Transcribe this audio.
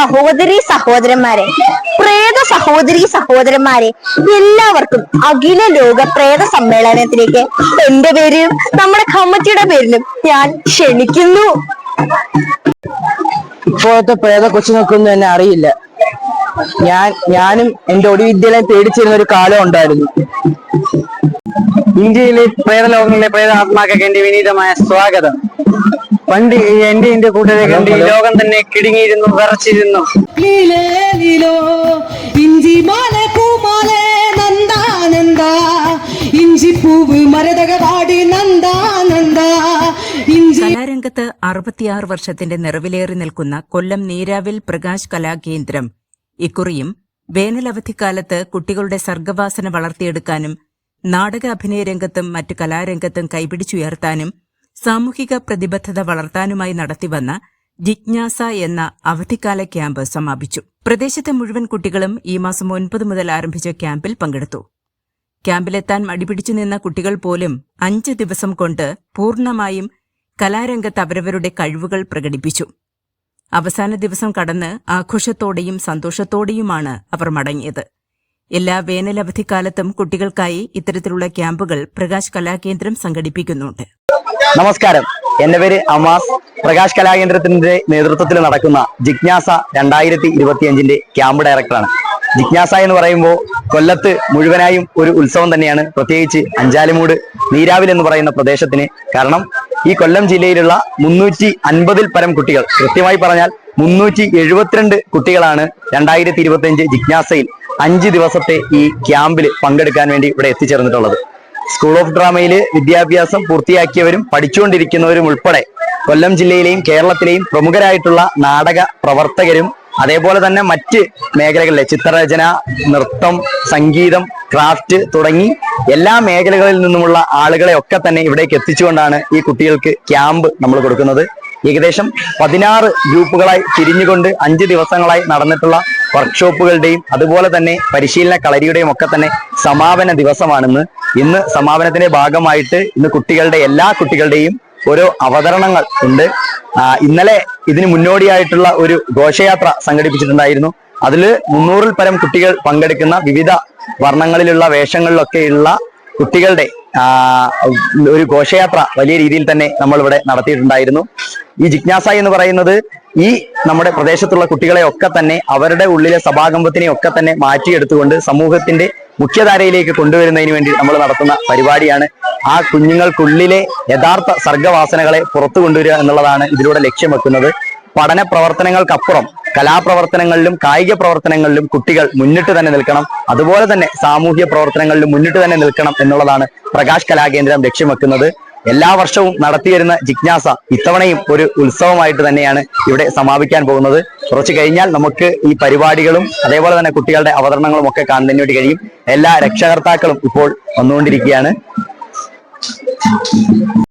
സഹോദരി സഹോദരന്മാരെ പ്രേത സഹോദരി സഹോദരന്മാരെ എല്ലാവർക്കും അഖില ലോക പ്രേത സമ്മേളനത്തിലേക്ക് എന്റെ പേരിലും നമ്മുടെ കമ്മിറ്റിയുടെ പേരിലും ഞാൻ ക്ഷണിക്കുന്നു. ഇപ്പോഴത്തെ പ്രേത കൊച്ചുങ്ങൾക്കൊന്നും എന്നെ അറിയില്ല. ഞാൻ ഞാനും എന്റെ ഒടിവിദ്യകളെ പേടിച്ചിരുന്ന ഒരു കാലം ഉണ്ടായിരുന്നു. ഇന്ത്യയിലെ പ്രേതലോകങ്ങളിലെ പ്രേതാത്മാക്കൾക്ക് എന്റെ വിനീതമായ സ്വാഗതം. പണ്ട് എന്റെ എന്റെ കൂട്ടരെ കണ്ട് ഈ ലോകം തന്നെ കിടുങ്ങിയിരുന്നു വിറച്ചിരുന്നു. കലാരംഗത്ത് അറുപത്തിയാറ് വർഷത്തിന്റെ നിറവിലേറി നിൽക്കുന്ന കൊല്ലം നീരാവിൽ പ്രകാശ് കലാകേന്ദ്രം. ഇക്കുറിയും വേനലവധിക്കാലത്ത് കുട്ടികളുടെ സർഗവാസന വളർത്തിയെടുക്കാനും നാടക അഭിനയ രംഗത്തും മറ്റു കലാരംഗത്തും കൈപിടിച്ചുയർത്താനും സാമൂഹിക പ്രതിബദ്ധത വളർത്താനുമായി നടത്തിവന്ന ജിജ്ഞാസ എന്ന അവധിക്കാല ക്യാമ്പ് സമാപിച്ചു. പ്രദേശത്തെ മുഴുവൻ കുട്ടികളും ഈ മാസം ഒൻപത് മുതൽ ആരംഭിച്ച ക്യാമ്പിൽ പങ്കെടുത്തു. ക്യാമ്പിലെത്താൻ മടിപിടിച്ചു നിന്ന കുട്ടികൾ പോലും അഞ്ച് ദിവസം കൊണ്ട് പൂർണമായും കലാരംഗത്ത് അവരവരുടെ കഴിവുകൾ പ്രകടിപ്പിച്ചു. അവസാന ദിവസം കടന്ന് ആഘോഷത്തോടെയും സന്തോഷത്തോടെയുമാണ് അവർ മടങ്ങിയത്. എല്ലാ വേനലവധിക്കാലത്തും കുട്ടികൾക്കായി ഇത്തരത്തിലുള്ള ക്യാമ്പുകൾ പ്രകാശ് കലാകേന്ദ്രം സംഘടിപ്പിക്കുന്നുണ്ട്. നമസ്കാരം. എന്റെ പേര് അമാസ് പ്രകാശ് കലാകേന്ദ്രത്തിന്റെ നേതൃത്വത്തിൽ നടക്കുന്ന ജിജ്ഞാസ രണ്ടായിരത്തി ഇരുപത്തിയഞ്ചിന്റെ ക്യാമ്പ് ഡയറക്ടറാണ്. ജിജ്ഞാസ എന്ന് പറയുമ്പോൾ കൊല്ലത്ത് മുഴുവനായും ഒരു ഉത്സവം തന്നെയാണ്. പ്രത്യേകിച്ച് അഞ്ചാലിമൂട് നീരാവിൽ എന്ന് പറയുന്ന പ്രദേശത്തിന് കാരണം ഈ കൊല്ലം ജില്ലയിലുള്ള മുന്നൂറ്റി അൻപതിൽ പരം കുട്ടികൾ. കൃത്യമായി പറഞ്ഞാൽ മുന്നൂറ്റി എഴുപത്തിരണ്ട് കുട്ടികളാണ് രണ്ടായിരത്തി ഇരുപത്തിയഞ്ച് ജിജ്ഞാസയിൽ അഞ്ച് ദിവസത്തെ ഈ ക്യാമ്പിൽ പങ്കെടുക്കാൻ വേണ്ടി ഇവിടെ എത്തിച്ചേർന്നിട്ടുള്ളത്. സ്കൂൾ ഓഫ് ഡ്രാമയിൽ വിദ്യാഭ്യാസം പൂർത്തിയാക്കിയവരും പഠിച്ചുകൊണ്ടിരിക്കുന്നവരും ഉൾപ്പെടെ കൊല്ലം ജില്ലയിലെയും കേരളത്തിലെയും പ്രമുഖരായിട്ടുള്ള നാടക പ്രവർത്തകരും അതേപോലെ തന്നെ മറ്റ് മേഖലകളിലെ ചിത്രരചന നൃത്തം സംഗീതം ക്രാഫ്റ്റ് തുടങ്ങി എല്ലാ മേഖലകളിൽ നിന്നുമുള്ള ആളുകളെ ഒക്കെ തന്നെ ഇവിടേക്ക് എത്തിച്ചുകൊണ്ടാണ് ഈ കുട്ടികൾക്ക് ക്യാമ്പ് നമ്മൾ കൊടുക്കുന്നത്. ഏകദേശം പതിനാറ് ഗ്രൂപ്പുകളായി തിരിഞ്ഞുകൊണ്ട് അഞ്ച് ദിവസങ്ങളായി നടന്നിട്ടുള്ള വർക്ക്ഷോപ്പുകളുടെയും അതുപോലെ തന്നെ പരിശീലന കളരിയുടെയും ഒക്കെ തന്നെ സമാപന ദിവസമാണെന്ന്. ഇന്ന് സമാപനത്തിന്റെ ഭാഗമായിട്ട് ഇന്ന് കുട്ടികളുടെ എല്ലാ കുട്ടികളുടെയും ഓരോ അവതരണങ്ങൾ ഉണ്ട്. ഇന്നലെ ഇതിന് മുന്നോടിയായിട്ടുള്ള ഒരു ഘോഷയാത്ര സംഘടിപ്പിച്ചിട്ടുണ്ടായിരുന്നു. അതിൽ മുന്നൂറിൽ പരം കുട്ടികൾ പങ്കെടുക്കുന്ന വിവിധ വർണങ്ങളിലുള്ള വേഷങ്ങളിലൊക്കെയുള്ള കുട്ടികളുടെ ഒരു ഘോഷയാത്ര വലിയ രീതിയിൽ തന്നെ നമ്മൾ ഇവിടെ നടത്തിയിട്ടുണ്ടായിരുന്നു. ഈ ജിജ്ഞാസ എന്ന് പറയുന്നത് ഈ നമ്മുടെ പ്രദേശത്തുള്ള കുട്ടികളെ ഒക്കെ തന്നെ അവരുടെ ഉള്ളിലെ സഭാകമ്പത്തിനെ ഒക്കെ തന്നെ മാറ്റിയെടുത്തുകൊണ്ട് സമൂഹത്തിന്റെ മുഖ്യധാരയിലേക്ക് കൊണ്ടുവരുന്നതിന് വേണ്ടി നമ്മൾ നടത്തുന്ന പരിപാടിയാണ്. ആ കുഞ്ഞുങ്ങൾക്കുള്ളിലെ യഥാർത്ഥ സർഗവാസനകളെ പുറത്തു കൊണ്ടുവരിക എന്നുള്ളതാണ് ഇതിലൂടെ ലക്ഷ്യം വെക്കുന്നത്. പഠന പ്രവർത്തനങ്ങൾക്കപ്പുറം കലാപ്രവർത്തനങ്ങളിലും കായിക പ്രവർത്തനങ്ങളിലും കുട്ടികൾ മുന്നിട്ട് തന്നെ നിൽക്കണം. അതുപോലെ തന്നെ സാമൂഹ്യ പ്രവർത്തനങ്ങളിലും മുന്നിട്ട് തന്നെ നിൽക്കണം എന്നുള്ളതാണ് പ്രകാശ് കലാകേന്ദ്രം ലക്ഷ്യം വെക്കുന്നത്. എല്ലാ വർഷവും നടത്തിവരുന്ന ജിജ്ഞാസ ഇത്തവണയും ഒരു ഉത്സവമായിട്ട് തന്നെയാണ് ഇവിടെ സമാപിക്കാൻ പോകുന്നത്. കുറച്ച് കഴിഞ്ഞാൽ നമുക്ക് ഈ പരിപാടികളും അതേപോലെ തന്നെ കുട്ടികളുടെ അവതരണങ്ങളും ഒക്കെ കാണുന്നതിന് വേണ്ടി കഴിയും. എല്ലാ രക്ഷകർത്താക്കളും ഇപ്പോൾ വന്നുകൊണ്ടിരിക്കുകയാണ്.